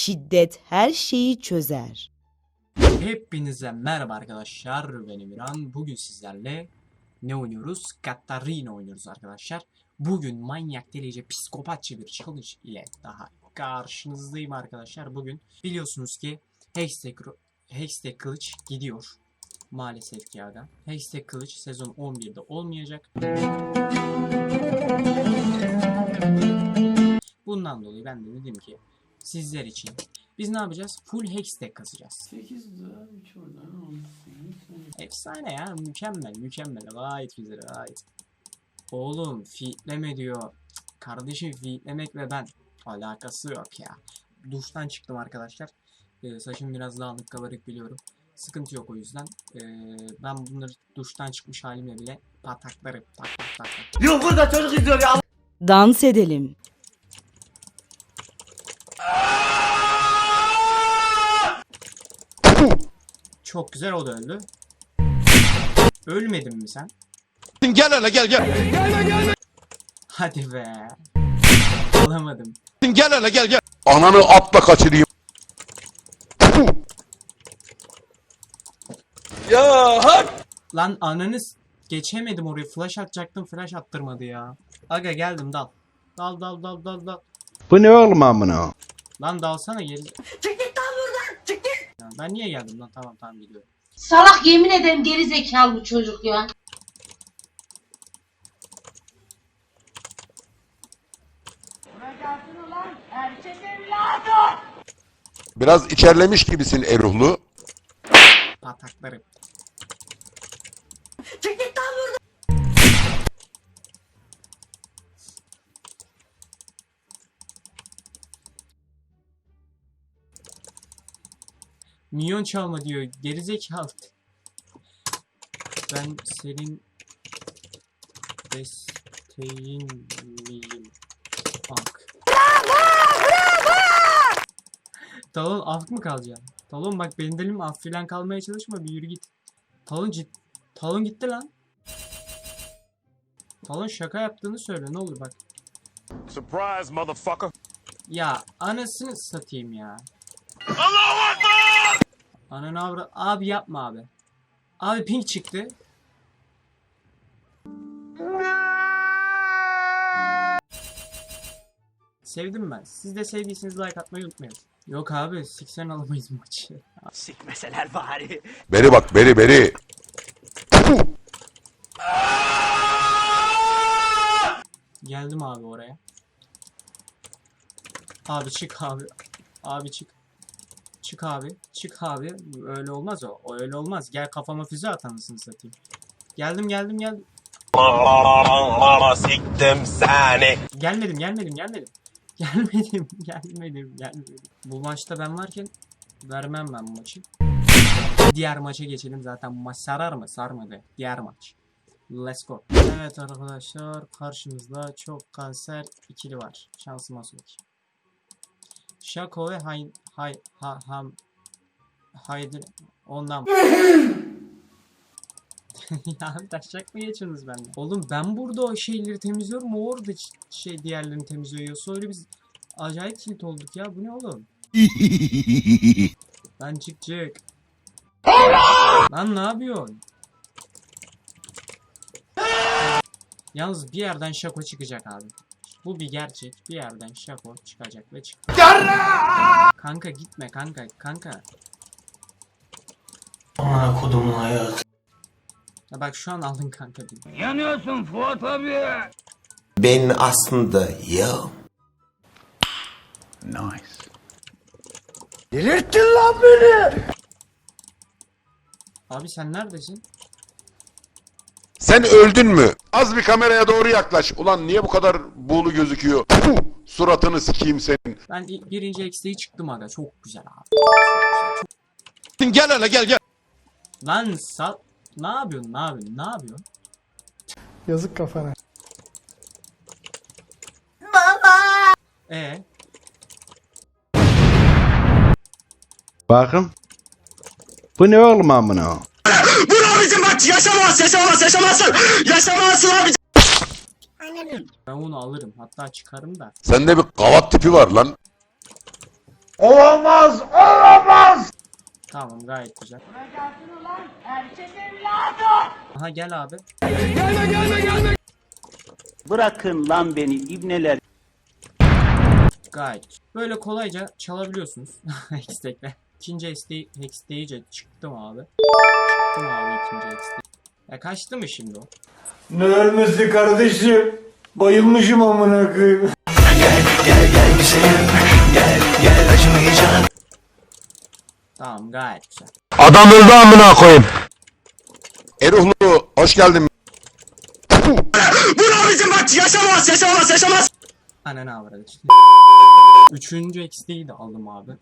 Şiddet her şeyi çözer. Hepinize merhaba arkadaşlar ben Emirhan. Bugün sizlerle ne oynuyoruz? Katarina oynuyoruz arkadaşlar. Bugün manyak delice psikopatça bir challenge ile daha karşınızdayım arkadaşlar. Bugün biliyorsunuz ki Hextech, Hextech Kılıç gidiyor. Maalesef ki aga. Hextech Kılıç sezon 11'de olmayacak. Bundan dolayı ben de dedim ki sizler için biz ne yapacağız? Full Hextech kasacağız. 8 daha 3 oradan 18. Efsane ya mükemmel mükemmel gayet güzel gayet. Oğlum fiitleme diyor. Kardeşim fiitlemek ve ben alakası yok ya. Duştan çıktım arkadaşlar. Ee, saçım biraz dağınık kabarık biliyorum. Sıkıntı yok o yüzden. Ee, ben bunları duştan çıkmış halimle bile pataklarım. Tak tak tak tak. Yok burada çocuk izliyor ya. Dans edelim. Çok güzel o da öldü. Ölmedin mi sen? Gel hele gel gel. Hadi be. Alamadım. Gel hele gel gel. Ananı atla kaçırayım. Ya hak. Lan ananız geçemedim oraya flash atacaktım flash attırmadı ya. Aga geldim dal. Dal dal dal dal dal. Bu ne oğlum amına? Lan dalsana geri. Çık git lan buradan çık git. Ben niye geldim lan tamam tamam gidiyorum. Salak yemin ederim geri zekalı bu çocuk ya. Biraz içerlemiş gibisin Eruhlu. Pataklarım. Minyon çalma diyor. Gerizekalı. Ben senin desteğin miyim? Ak. Talon af mı kalacaksın? Talon bak benim delim af filan kalmaya çalışma bir yürü git. Talon cid Talon gitti lan. Talon şaka yaptığını söyle ne olur bak. Surprise motherfucker. Ya anasını satayım ya. Ekber! Ananı avra... Abi yapma abi. Abi pink çıktı. Sevdim ben. Siz de sevdiyseniz like atmayı unutmayın. Yok abi 80 alamayız maçı. Beri bak beri beri. Geldim abi oraya. Abi çık abi. Abi çık. Çık abi. Çık abi. Öyle olmaz o. O öyle olmaz. Gel kafama füze at anasını satayım. Geldim geldim geldim. Siktim seni. Gelmedim gelmedim gelmedim. Gelmedim gelmedim gelmedim. Bu maçta ben varken vermem ben bu maçı. Diğer maça geçelim zaten bu maç sarar mı sarmadı. Diğer maç. Let's go. Evet arkadaşlar karşımızda çok kanser ikili var. Şansıma sok. Şako ve hay ha ham haydi ondan. ya taşacak mı geçiyorsunuz benden? Oğlum ben burada o şeyleri temizliyorum. O orada şey diğerlerini temizliyor. Sonra biz acayip tilt olduk ya. Bu ne oğlum? Lan çık çık. Lan ne yapıyorsun? Yalnız bir yerden şako çıkacak abi. Bu bir gerçek. Bir yerden şako çıkacak ve çık. Kanka gitme kanka kanka. Amına kodumun hayatı. Ya bak şu an aldın kanka değil. Ben aslında ya. Abi sen neredesin? Sen öldün mü? Az bir kameraya doğru yaklaş. Ulan niye bu kadar buğulu gözüküyor? Puh, suratını sikeyim senin. Ben ilk birinci eksiği çıktım aga. Çok güzel abi. Gel hele gel gel. Lan sal... Ne yapıyorsun? Ne yapıyorsun? Ne yapıyorsun? Yazık kafana. E Bakın. Bu ne oğlum amına? Ben onu alırım. Hatta çıkarım da. Sende bir kavat tipi var lan. Olamaz, olamaz. Tamam gayet güzel. Aha gel abi. Bırakın lan beni ibneler. Gayet. Böyle kolayca çalabiliyorsunuz. Hextech'le. İkinci hexteğice çıktım abi. Çıktım abi ikinci hexteği. Ya kaçtı mı şimdi o? Ne ölmesi kardeşim? Bayılmışım amına koyayım. Tamam gayet güzel. Adam öldü amına koyayım. Eruhlu hoş geldin. Ananı avradı. Üçüncü XD'yi de aldım abi. 8-2-2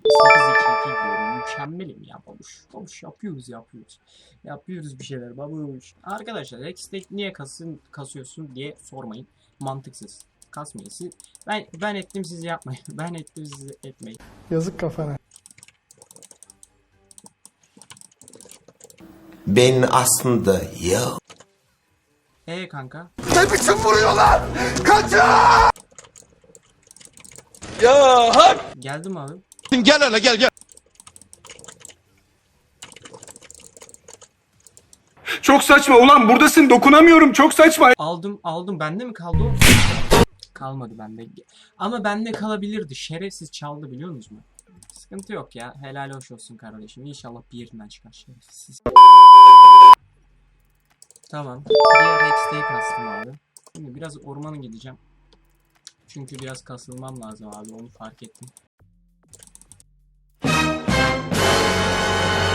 gidiyorum. Mükemmelim ya babuş. Babuş yapıyoruz yapıyoruz. Yapıyoruz bir şeyler babuş. Arkadaşlar XD niye kasın, kasıyorsun diye sormayın. Mantıksız. Kasmayın siz. Ben, ben ettim siz yapmayın. Ben ettim siz etmeyin. Yazık kafana. Ben aslında yok. Ee kanka. Ne biçim vuruyorlar? Kaçın! Geldim abi. Gel hele gel gel. Çok saçma ulan buradasın dokunamıyorum çok saçma. Aldım aldım. Bende mi kaldı o? Kalmadı bende. Ama bende kalabilirdi. Şerefsiz çaldı biliyor musunuz? Sıkıntı yok ya. Helal hoş olsun kardeşim. İnşallah bir yerinden çıkar şerefsiz. Tamam. Diğer Hex'teyi kastım abi. Şimdi biraz ormana gideceğim. Çünkü biraz kasılmam lazım abi. Onu fark ettim.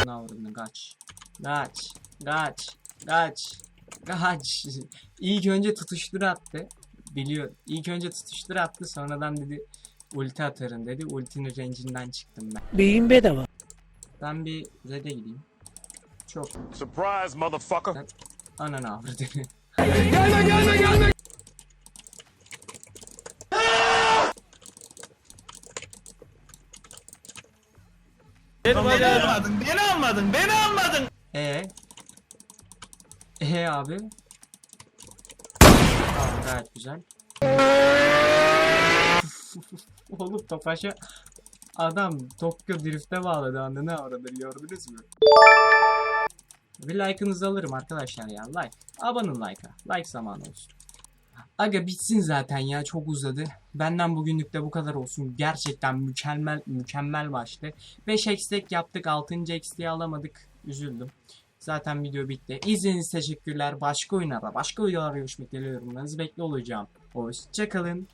Ne avradını kaç. Kaç. Kaç. Kaç. Kaç. İlk önce tutuştur attı. Biliyor. İlk önce tutuştur attı. Sonradan dedi ulti atarım dedi. Ultinin range'inden çıktım ben. Beyin bedava. Ben bir Red'e gideyim. Çok Surprise motherfucker. ananı avradını. Ee? Ee abi? Tamam gayet güzel. Oğlum Topaş'a adam Tokyo Drift'e bağladı anını avradı gördünüz mü? Bir like'ınızı alırım arkadaşlar ya like. Abanın like'a. Like zamanı olsun. Aga bitsin zaten ya çok uzadı. Benden bugünlük de bu kadar olsun. Gerçekten mükemmel mükemmel başladı. 5 ekstek yaptık 6. eksteği alamadık. Üzüldüm. Zaten video bitti. İzlediğiniz teşekkürler. Başka oyunlarda, başka videolarda görüşmek dileğiyle yorumlarınızı bekle olacağım. Hoşçakalın.